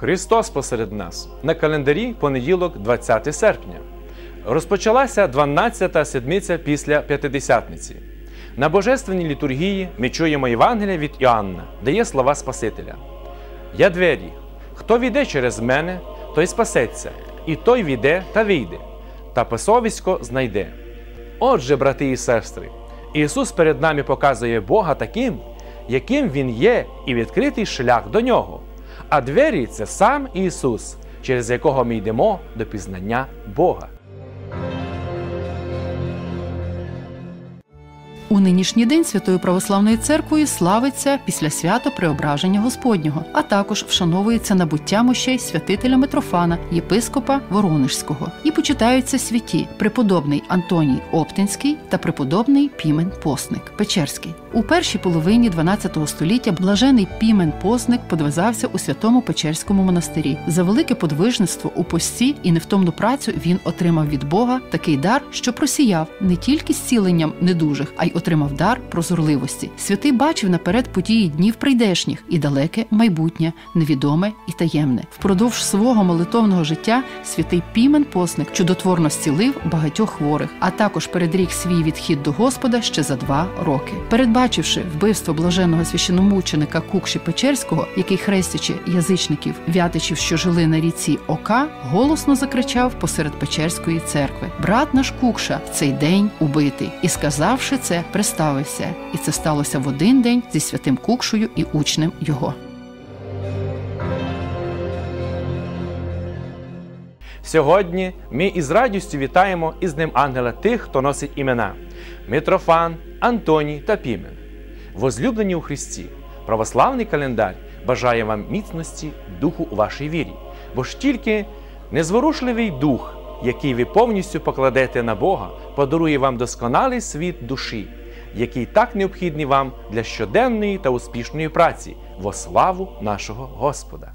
Христос посеред нас на календарі понеділок, 20 серпня. Розпочалася 12-та седмиця після П'ятидесятниці. На божественній літургії ми чуємо Євангелія від Іоанна, де є слова Спасителя. Я двері. Хто війде через мене, той спасеться, і той війде та вийде, та пасовисько знайде. Отже, брати і сестри, Ісус перед нами показує Бога таким, яким Він є, і відкритий шлях до нього. А двері це сам Ісус, через якого ми йдемо до пізнання Бога. У нинішній день Святою Православною церквою славиться після свято Преображення Господнього, а також вшановується набуття мощей святителя Митрофана, єпископа Воронежського, і почитаються святі преподобний Антоній Оптинський та преподобний Пімен Посник Печерський. У першій половині 12 століття блажений Пімен Посник подвизався у святому Печерському монастирі. За велике подвижництво у пості і невтомну працю він отримав від Бога такий дар, що просіяв не тільки зціленням недужих, а й отримав дар прозорливості. Святий бачив наперед події днів прийдешніх і далеке майбутнє, невідоме і таємне. Впродовж свого молитовного життя святий Пімен Посник чудотворно зцілив багатьох хворих, а також передріг свій відхід до Господа ще за два роки. Передбачивши вбивство блаженого священомученика Кукші Печерського, який хрестячи язичників вятичів, що жили на ріці Ока, голосно закричав посеред Печерської церкви: Брат наш Кукша в цей день убитий, і сказавши це, приставився, і це сталося в один день зі святим Кукшою і учнем його. Сьогодні ми із радістю вітаємо із ним ангела тих, хто носить імена Митрофан, Антоній та Пімен. Возлюблені у Христі, православний календар бажає вам міцності духу у вашій вірі, бо ж тільки незворушливий дух, який ви повністю покладете на Бога, подарує вам досконалий світ душі, який так необхідний вам для щоденної та успішної праці во славу нашого Господа.